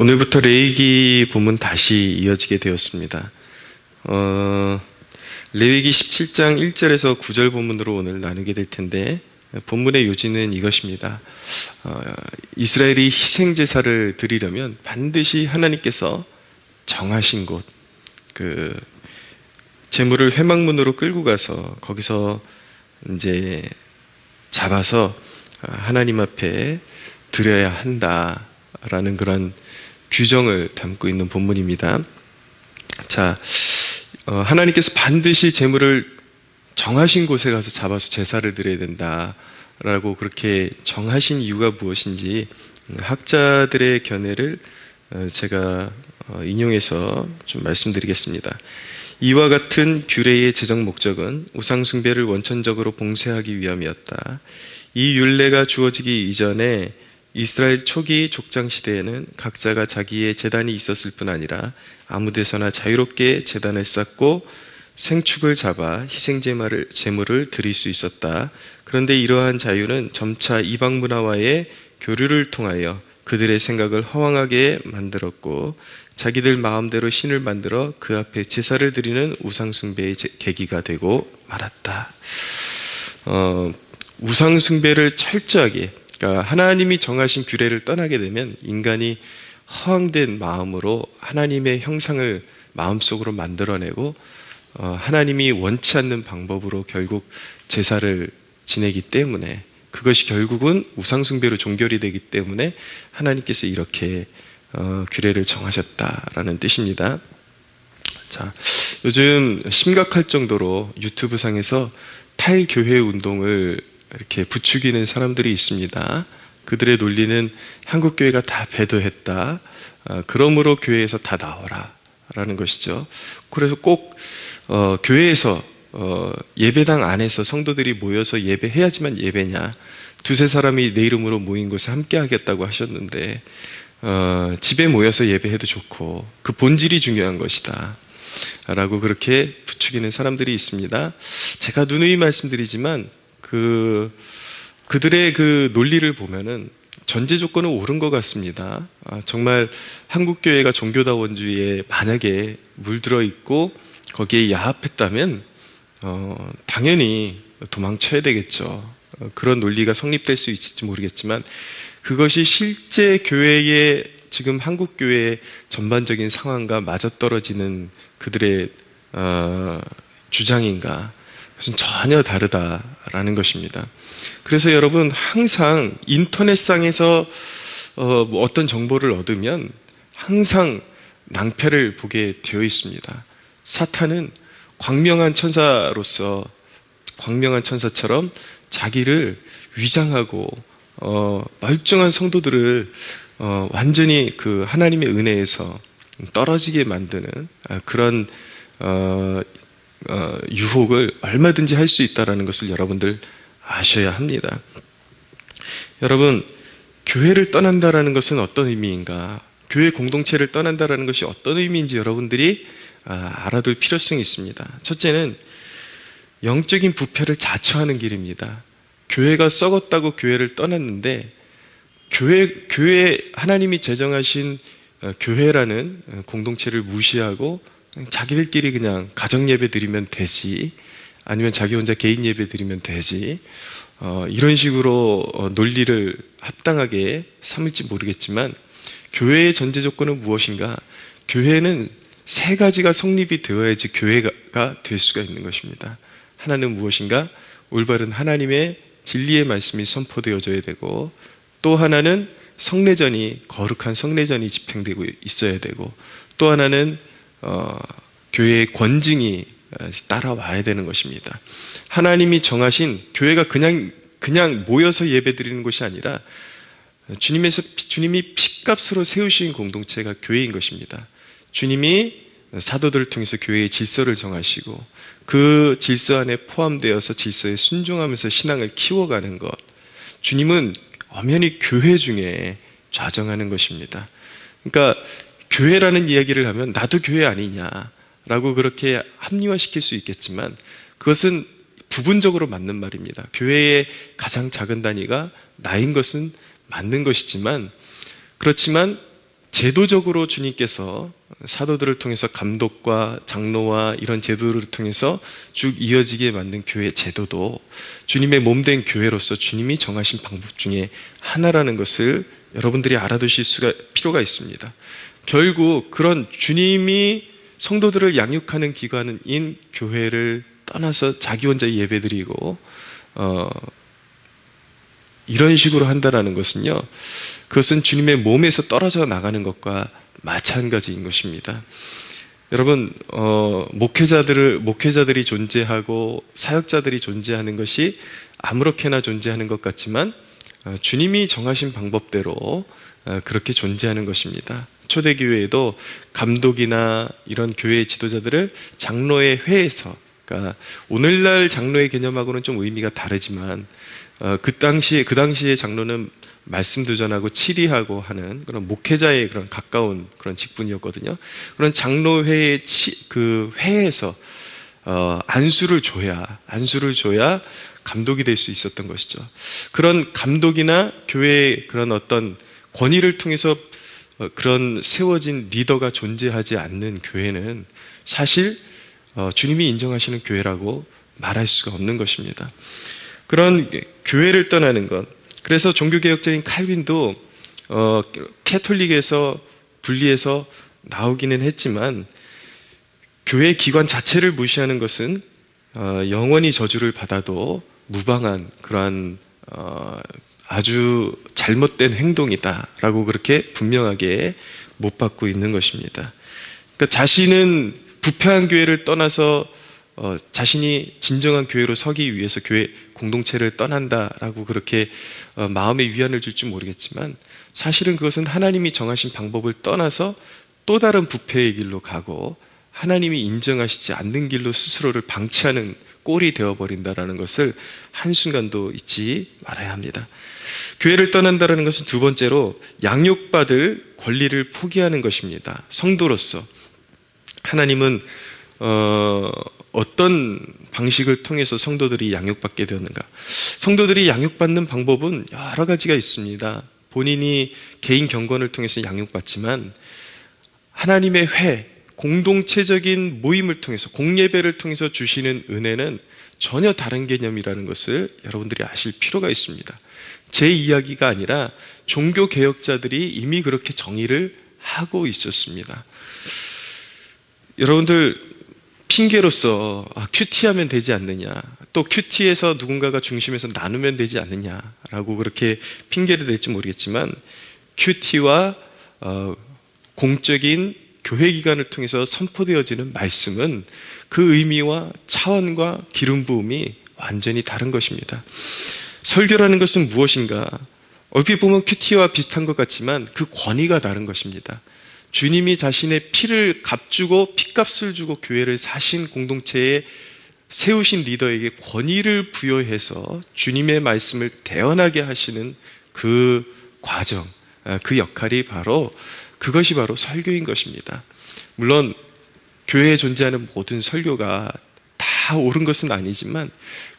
오늘부터 레위기 본문 다시 이어지게 되었습니다. 어, 레위기 17장 1절에서 9절 본문으로 오늘 나누게 될 텐데 본문의 요지는 이것입니다. 어, 이스라엘이 희생 제사를 드리려면 반드시 하나님께서 정하신 곳, 그 제물을 회막문으로 끌고 가서 거기서 이제 잡아서 하나님 앞에 드려야 한다라는 그런 규정을 담고 있는 본문입니다. 자, 어, 하나님께서 반드시 제물을 정하신 곳에 가서 잡아서 제사를 드려야 된다라고 그렇게 정하신 이유가 무엇인지 학자들의 견해를 어, 제가 어, 인용해서 좀 말씀드리겠습니다. 이와 같은 규례의 제정 목적은 우상 숭배를 원천적으로 봉쇄하기 위함이었다. 이 율례가 주어지기 이전에 이스라엘 초기 족장 시대에는 각자가 자기의 재단이 있었을 뿐 아니라 아무 데서나 자유롭게 재단을 쌓고 생축을 잡아 희생 제물을 제물을 드릴 수 있었다. 그런데 이러한 자유는 점차 이방 문화와의 교류를 통하여 그들의 생각을 허황하게 만들었고 자기들 마음대로 신을 만들어 그 앞에 제사를 드리는 우상숭배의 계기가 되고 말았다. 어, 우상숭배를 철저하게 하나님이 정하신 규례를 떠나게 되면 인간이 허황된 마음으로 하나님의 형상을 마음속으로 만들어내고 어, 하나님이 원치 않는 방법으로 결국 제사를 지내기 때문에 그것이 결국은 우상숭배로 종결이 되기 때문에 하나님께서 이렇게 어, 규례를 정하셨다라는 뜻입니다. 자, 요즘 심각할 정도로 유튜브 상에서 탈교회 운동을 이렇게 부추기는 사람들이 있습니다. 그들의 논리는 한국 교회가 다 배도했다. 어, 그러므로 교회에서 다 나와라. 라는 것이죠. 그래서 꼭 어, 교회에서 어, 예배당 안에서 성도들이 모여서 예배해야지만 예배냐. 두세 사람이 내 이름으로 모인 곳에 함께 하겠다고 하셨는데 어, 집에 모여서 예배해도 좋고 그 본질이 중요한 것이다. 라고 그렇게 부추기는 사람들이 있습니다. 제가 누누이 말씀드리지만 그 그들의 그 논리를 보면은 전제 조건은 옳은 것 같습니다. 아, 정말 한국 교회가 종교다원주의에 만약에 물들어 있고 거기에 야합했다면 어, 당연히 도망쳐야 되겠죠. 어, 그런 논리가 성립될 수 있을지 모르겠지만 그것이 실제 교회의 지금 한국 교회의 전반적인 상황과 맞아떨어지는 그들의 어, 주장인가? 그것은 전혀 다르다라는 것입니다. 그래서 여러분 항상 인터넷상에서 어, 뭐 어떤 정보를 얻으면 항상 낭패를 보게 되어 있습니다. 사탄은 광명한 천사로서 광명한 천사처럼 자기를 위장하고 어, 멀쩡한 성도들을 어, 완전히 그 하나님의 은혜에서 떨어지게 만드는 아, 그런 어, 어, 유혹을 얼마든지 할 수 있다는 것을 여러분들 아셔야 합니다. 여러분, 교회를 떠난다라는 것은 어떤 의미인가? 교회 공동체를 떠난다라는 것이 어떤 의미인지 여러분들이 아, 알아둘 필요성이 있습니다. 첫째는 영적인 부패를 자처하는 길입니다. 교회가 썩었다고 교회를 떠났는데 교회 교회 하나님이 제정하신 어, 교회라는 어, 공동체를 무시하고 자기들끼리 그냥 가정 예배 드리면 되지 아니면 자기 혼자 개인 예배 드리면 되지 어, 이런 식으로 어, 논리를 합당하게 삼을지 모르겠지만 교회의 전제 조건은 무엇인가? 교회는 세 가지가 성립이 되어야지 교회가 될 수가 있는 것입니다. 하나는 무엇인가? 올바른 하나님의 진리의 말씀이 선포되어져야 되고 또 하나는 성례전이 거룩한 성례전이 집행되고 있어야 되고 또 하나는 어, 교회의 권징이 따라와야 되는 것입니다. 하나님이 정하신 교회가 그냥 그냥 모여서 예배드리는 것이 아니라 주님에서 주님이 피값으로 세우신 공동체가 교회인 것입니다. 주님이 사도들을 통해서 교회의 질서를 정하시고 그 질서 안에 포함되어서 질서에 순종하면서 신앙을 키워가는 것. 주님은 엄연히 교회 중에 좌정하는 것입니다. 그러니까 교회라는 이야기를 하면 나도 교회 아니냐라고 그렇게 합리화시킬 수 있겠지만 그것은 부분적으로 맞는 말입니다. 교회의 가장 작은 단위가 나인 것은 맞는 것이지만 그렇지만 제도적으로 주님께서 사도들을 통해서 감독과 장로와 이런 제도를 통해서 쭉 이어지게 만든 교회 제도도 주님의 몸된 교회로서 주님이 정하신 방법 중에 하나라는 것을 여러분들이 알아두실 수가 필요가 있습니다. 결국 그런 주님이 성도들을 양육하는 기관인 교회를 떠나서 자기 혼자 예배드리고 어, 이런 식으로 한다라는 것은요. 그것은 주님의 몸에서 떨어져 나가는 것과 마찬가지인 것입니다. 여러분 어, 목회자들을 목회자들이 존재하고 사역자들이 존재하는 것이 아무렇게나 존재하는 것 같지만 어, 주님이 정하신 방법대로 어, 그렇게 존재하는 것입니다. 초대교회에도 감독이나 이런 교회 지도자들을 장로의 회에서 그러니까 오늘날 장로의 개념하고는 좀 의미가 다르지만 어, 그 당시에 그 당시에 장로는 말씀도 전하고 치리하고 하는 그런 목회자의 그런 가까운 그런 직분이었거든요. 그런 장로회의 치, 그 회에서 어, 안수를 줘야 안수를 줘야 감독이 될 수 있었던 것이죠. 그런 감독이나 교회의 그런 어떤 권위를 통해서 어, 그런 세워진 리더가 존재하지 않는 교회는 사실 어, 주님이 인정하시는 교회라고 말할 수가 없는 것입니다. 그런 교회를 떠나는 것. 그래서 종교개혁자인 칼빈도 어, 캐톨릭에서 분리해서 나오기는 했지만 교회 기관 자체를 무시하는 것은 어, 영원히 저주를 받아도 무방한 그러한 어, 아주 잘못된 행동이다라고 그렇게 분명하게 못 받고 있는 것입니다. 그러니까 자신은 부패한 교회를 떠나서 어, 자신이 진정한 교회로 서기 위해서 교회 공동체를 떠난다라고 그렇게 어, 마음의 위안을 줄지 모르겠지만 사실은 그것은 하나님이 정하신 방법을 떠나서 또 다른 부패의 길로 가고 하나님이 인정하시지 않는 길로 스스로를 방치하는 꼴이 되어버린다라는 것을 한순간도 잊지 말아야 합니다. 교회를 떠난다는 것은 두 번째로 양육받을 권리를 포기하는 것입니다. 성도로서. 하나님은, 어, 어떤 방식을 통해서 성도들이 양육받게 되었는가? 성도들이 양육받는 방법은 여러 가지가 있습니다. 본인이 개인 경건을 통해서 양육받지만 하나님의 회, 공동체적인 모임을 통해서 공예배를 통해서 주시는 은혜는 전혀 다른 개념이라는 것을 여러분들이 아실 필요가 있습니다. 제 이야기가 아니라 종교 개혁자들이 이미 그렇게 정의를 하고 있었습니다. 여러분들 핑계로서 아, 큐티하면 되지 않느냐, 또 큐티에서 누군가가 중심에서 나누면 되지 않느냐라고 그렇게 핑계를 댈지 모르겠지만 큐티와 어, 공적인 교회 기관을 통해서 선포되어지는 말씀은 그 의미와 차원과 기름 부음이 완전히 다른 것입니다. 설교라는 것은 무엇인가? 얼핏 보면 큐티와 비슷한 것 같지만 그 권위가 다른 것입니다. 주님이 자신의 피를 값주고 피값을 주고 교회를 사신 공동체에 세우신 리더에게 권위를 부여해서 주님의 말씀을 대언하게 하시는 그 과정, 그 역할이 바로 그것이 바로 설교인 것입니다. 물론 교회에 존재하는 모든 설교가 다 옳은 것은 아니지만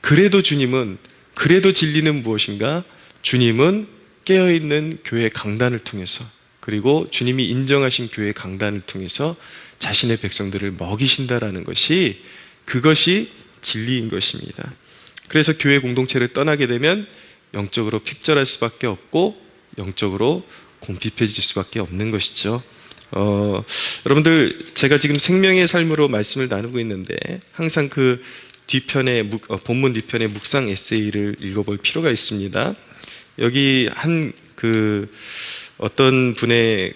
그래도 주님은 그래도 진리는 무엇인가? 주님은 깨어있는 교회 강단을 통해서 그리고 주님이 인정하신 교회 강단을 통해서 자신의 백성들을 먹이신다라는 것이 그것이 진리인 것입니다. 그래서 교회 공동체를 떠나게 되면 영적으로 핍절할 수밖에 없고 영적으로 공핍해질 수밖에 없는 것이죠. 어, 여러분들 제가 지금 생명의 삶으로 말씀을 나누고 있는데 항상 그 뒤편에 묵, 어, 본문 뒤편에 묵상 에세이를 읽어볼 필요가 있습니다. 여기 한 그 어떤 분의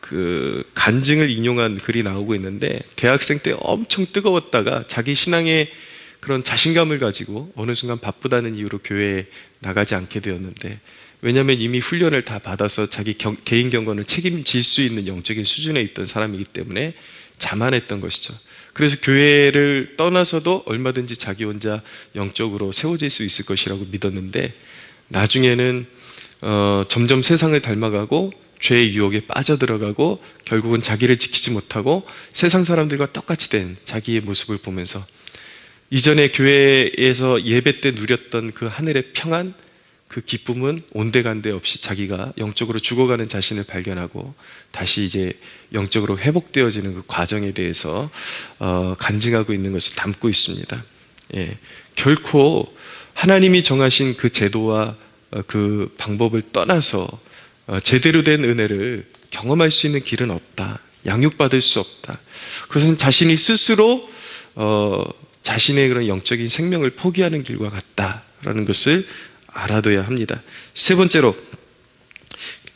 그 간증을 인용한 글이 나오고 있는데 대학생 때 엄청 뜨거웠다가 자기 신앙의 그런 자신감을 가지고 어느 순간 바쁘다는 이유로 교회에 나가지 않게 되었는데 왜냐하면 이미 훈련을 다 받아서 자기 경, 개인 경건을 책임질 수 있는 영적인 수준에 있던 사람이기 때문에 자만했던 것이죠. 그래서 교회를 떠나서도 얼마든지 자기 혼자 영적으로 세워질 수 있을 것이라고 믿었는데 나중에는 어, 점점 세상을 닮아가고 죄의 유혹에 빠져들어가고 결국은 자기를 지키지 못하고 세상 사람들과 똑같이 된 자기의 모습을 보면서 이전에 교회에서 예배 때 누렸던 그 하늘의 평안 그 기쁨은 온데간데 없이 자기가 영적으로 죽어가는 자신을 발견하고 다시 이제 영적으로 회복되어지는 그 과정에 대해서 어, 간증하고 있는 것을 담고 있습니다. 예, 결코 하나님이 정하신 그 제도와 어, 그 방법을 떠나서 어, 제대로 된 은혜를 경험할 수 있는 길은 없다. 양육받을 수 없다. 그것은 자신이 스스로 어, 자신의 그런 영적인 생명을 포기하는 길과 같다라는 것을 알아둬야 합니다. 세 번째로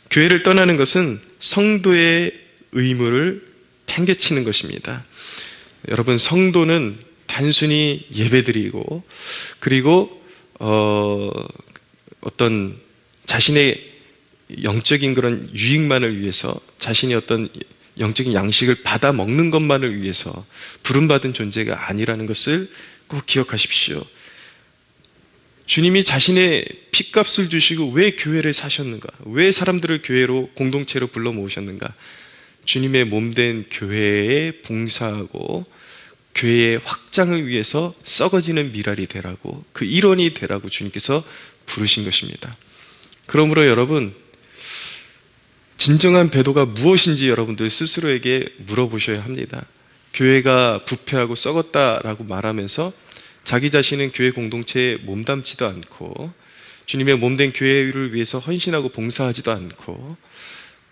교회를 떠나는 것은 성도의 의무를 팽개치는 것입니다. 여러분 성도는 단순히 예배드리고 그리고 어, 어떤 자신의 영적인 그런 유익만을 위해서 자신이 어떤 영적인 양식을 받아 먹는 것만을 위해서 부름받은 존재가 아니라는 것을 꼭 기억하십시오. 주님이 자신의 핏값을 주시고 왜 교회를 사셨는가? 왜 사람들을 교회로 공동체로 불러 모으셨는가? 주님의 몸된 교회에 봉사하고 교회의 확장을 위해서 썩어지는 미랄이 되라고 그 일원이 되라고 주님께서 부르신 것입니다. 그러므로 여러분 진정한 배도가 무엇인지 여러분들 스스로에게 물어보셔야 합니다. 교회가 부패하고 썩었다라고 말하면서 자기 자신은 교회 공동체에 몸담지도 않고 주님의 몸된 교회를 위해서 헌신하고 봉사하지도 않고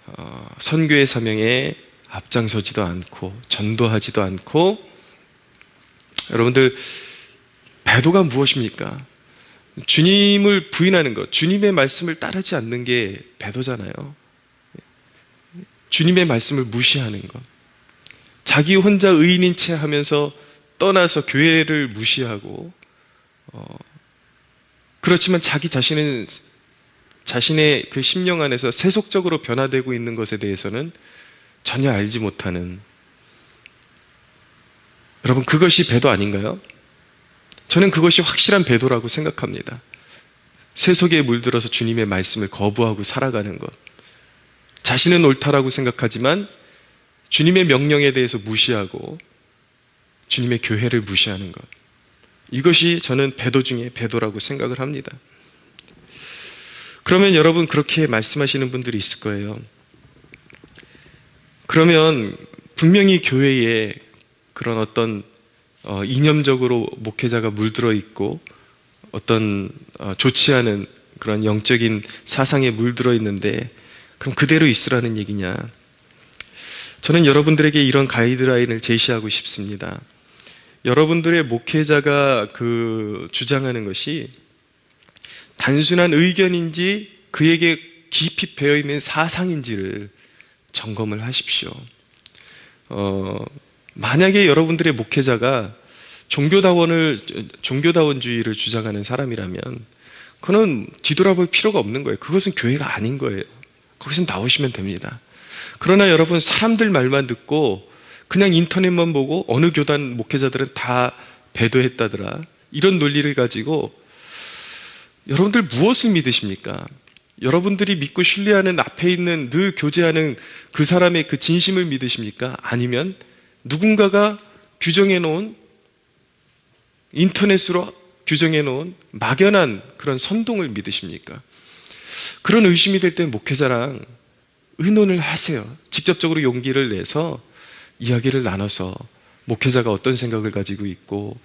어, 선교의 사명에 앞장서지도 않고 전도하지도 않고 여러분들 배도가 무엇입니까? 주님을 부인하는 것, 주님의 말씀을 따르지 않는 게 배도잖아요. 주님의 말씀을 무시하는 것. 자기 혼자 의인인 채 하면서 떠나서 교회를 무시하고, 어, 그렇지만 자기 자신은 자신의 그 심령 안에서 세속적으로 변화되고 있는 것에 대해서는 전혀 알지 못하는 여러분 그것이 배도 아닌가요? 저는 그것이 확실한 배도라고 생각합니다. 세속에 물들어서 주님의 말씀을 거부하고 살아가는 것. 자신은 옳다라고 생각하지만 주님의 명령에 대해서 무시하고 주님의 교회를 무시하는 것. 이것이 저는 배도 중에 배도라고 생각을 합니다. 그러면 여러분 그렇게 말씀하시는 분들이 있을 거예요. 그러면 분명히 교회에 그런 어떤 어, 이념적으로 목회자가 물들어 있고 어떤 어, 좋지 않은 그런 영적인 사상에 물들어 있는데 그럼 그대로 있으라는 얘기냐? 저는 여러분들에게 이런 가이드라인을 제시하고 싶습니다. 여러분들의 목회자가 그 주장하는 것이 단순한 의견인지 그에게 깊이 배어 있는 사상인지를 점검을 하십시오. 어, 만약에 여러분들의 목회자가 종교다원을 종교다원주의를 주장하는 사람이라면 그는 뒤돌아볼 필요가 없는 거예요. 그것은 교회가 아닌 거예요. 거기서 나오시면 됩니다. 그러나 여러분 사람들 말만 듣고 그냥 인터넷만 보고 어느 교단 목회자들은 다 배도했다더라. 이런 논리를 가지고 여러분들 무엇을 믿으십니까? 여러분들이 믿고 신뢰하는 앞에 있는 늘 교제하는 그 사람의 그 진심을 믿으십니까? 아니면 누군가가 규정해 놓은 인터넷으로 규정해 놓은 막연한 그런 선동을 믿으십니까? 그런 의심이 될 때 목회자랑 의논을 하세요. 직접적으로 용기를 내서 이야기를 나눠서 목회자가 어떤 생각을 가지고 있고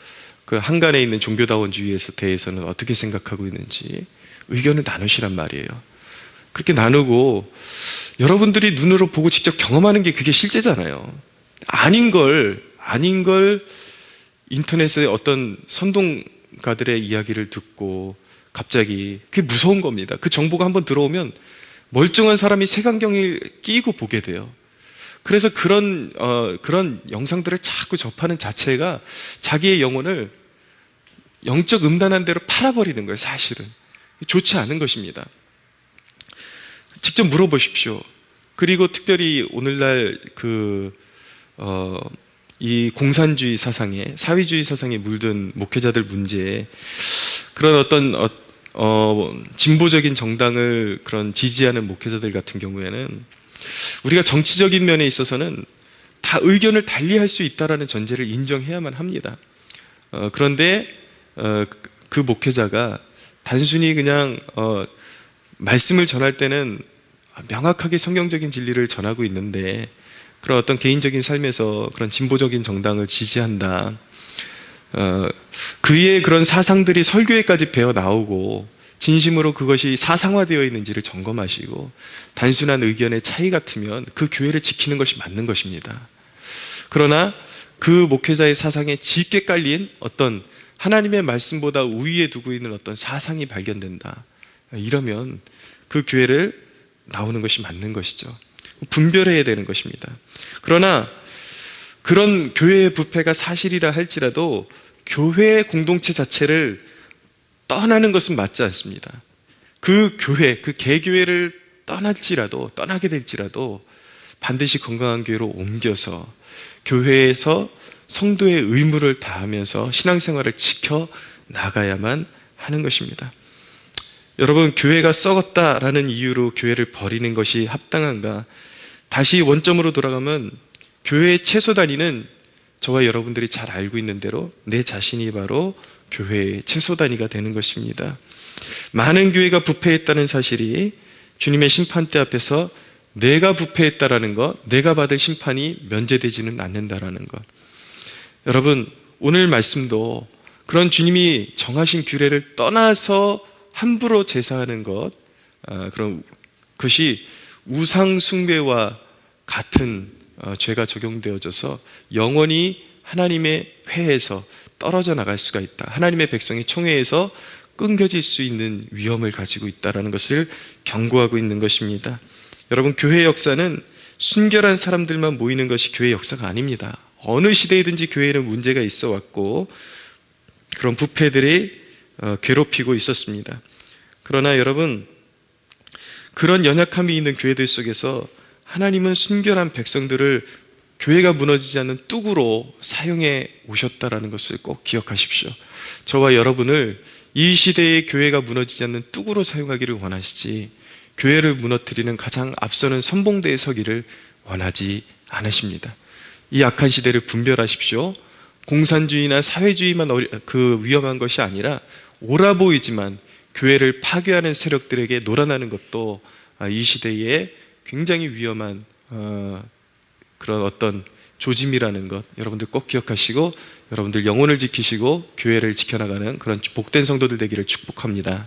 그 한간에 있는 종교다원주의에 대해서는 어떻게 생각하고 있는지 의견을 나누시란 말이에요. 그렇게 나누고 여러분들이 눈으로 보고 직접 경험하는 게 그게 실제잖아요. 아닌 걸, 아닌 걸 인터넷에 어떤 선동가들의 이야기를 듣고 갑자기 그게 무서운 겁니다. 그 정보가 한번 들어오면 멀쩡한 사람이 색안경을 끼고 보게 돼요. 그래서 그런 어, 그런 영상들을 자꾸 접하는 자체가 자기의 영혼을 영적 음란한 대로 팔아버리는 거예요. 사실은 좋지 않은 것입니다. 직접 물어보십시오. 그리고 특별히 오늘날 그 어, 이 공산주의 사상에 사회주의 사상에 물든 목회자들 문제에 그런 어떤 어, 어, 진보적인 정당을 그런 지지하는 목회자들 같은 경우에는 우리가 정치적인 면에 있어서는 다 의견을 달리할 수 있다라는 전제를 인정해야만 합니다. 어, 그런데 어, 그 목회자가 단순히 그냥 어, 말씀을 전할 때는 명확하게 성경적인 진리를 전하고 있는데 그런 어떤 개인적인 삶에서 그런 진보적인 정당을 지지한다. 어, 그의 그런 사상들이 설교에까지 배어 나오고 진심으로 그것이 사상화되어 있는지를 점검하시고 단순한 의견의 차이 같으면 그 교회를 지키는 것이 맞는 것입니다. 그러나 그 목회자의 사상에 짙게 깔린 어떤 하나님의 말씀보다 우위에 두고 있는 어떤 사상이 발견된다. 이러면 그 교회를 나오는 것이 맞는 것이죠. 분별해야 되는 것입니다. 그러나 그런 교회의 부패가 사실이라 할지라도 교회 공동체 자체를 떠나는 것은 맞지 않습니다. 그 교회, 그 개교회를 떠날지라도, 떠나게 될지라도 반드시 건강한 교회로 옮겨서 교회에서 성도의 의무를 다하면서 신앙생활을 지켜 나가야만 하는 것입니다. 여러분, 교회가 썩었다라는 이유로 교회를 버리는 것이 합당한가? 다시 원점으로 돌아가면 교회의 최소 단위는 저와 여러분들이 잘 알고 있는 대로 내 자신이 바로 교회의 최소 단위가 되는 것입니다. 많은 교회가 부패했다는 사실이 주님의 심판대 앞에서 내가 부패했다라는 것, 내가 받을 심판이 면제되지는 않는다라는 것. 여러분, 오늘 말씀도 그런 주님이 정하신 규례를 떠나서 함부로 제사하는 것, 아, 그런 것이 우상 숭배와 같은 어, 죄가 적용되어져서 영원히 하나님의 회에서 떨어져 나갈 수가 있다. 하나님의 백성이 총회에서 끊겨질 수 있는 위험을 가지고 있다라는 것을 경고하고 있는 것입니다. 여러분 교회 역사는 순결한 사람들만 모이는 것이 교회 역사가 아닙니다. 어느 시대이든지 교회에는 문제가 있어 왔고 그런 부패들이 어, 괴롭히고 있었습니다. 그러나 여러분 그런 연약함이 있는 교회들 속에서 하나님은 순결한 백성들을 교회가 무너지지 않는 뚝으로 사용해 오셨다라는 것을 꼭 기억하십시오. 저와 여러분을 이 시대의 교회가 무너지지 않는 뚝으로 사용하기를 원하시지 교회를 무너뜨리는 가장 앞서는 선봉대에 서기를 원하지 않으십니다. 이 악한 시대를 분별하십시오. 공산주의나 사회주의만 그 위험한 것이 아니라 옳아 보이지만 교회를 파괴하는 세력들에게 놀아나는 것도 이 시대에 굉장히 위험한 어, 그런 어떤 조짐이라는 것 여러분들 꼭 기억하시고 여러분들 영혼을 지키시고 교회를 지켜나가는 그런 복된 성도들 되기를 축복합니다.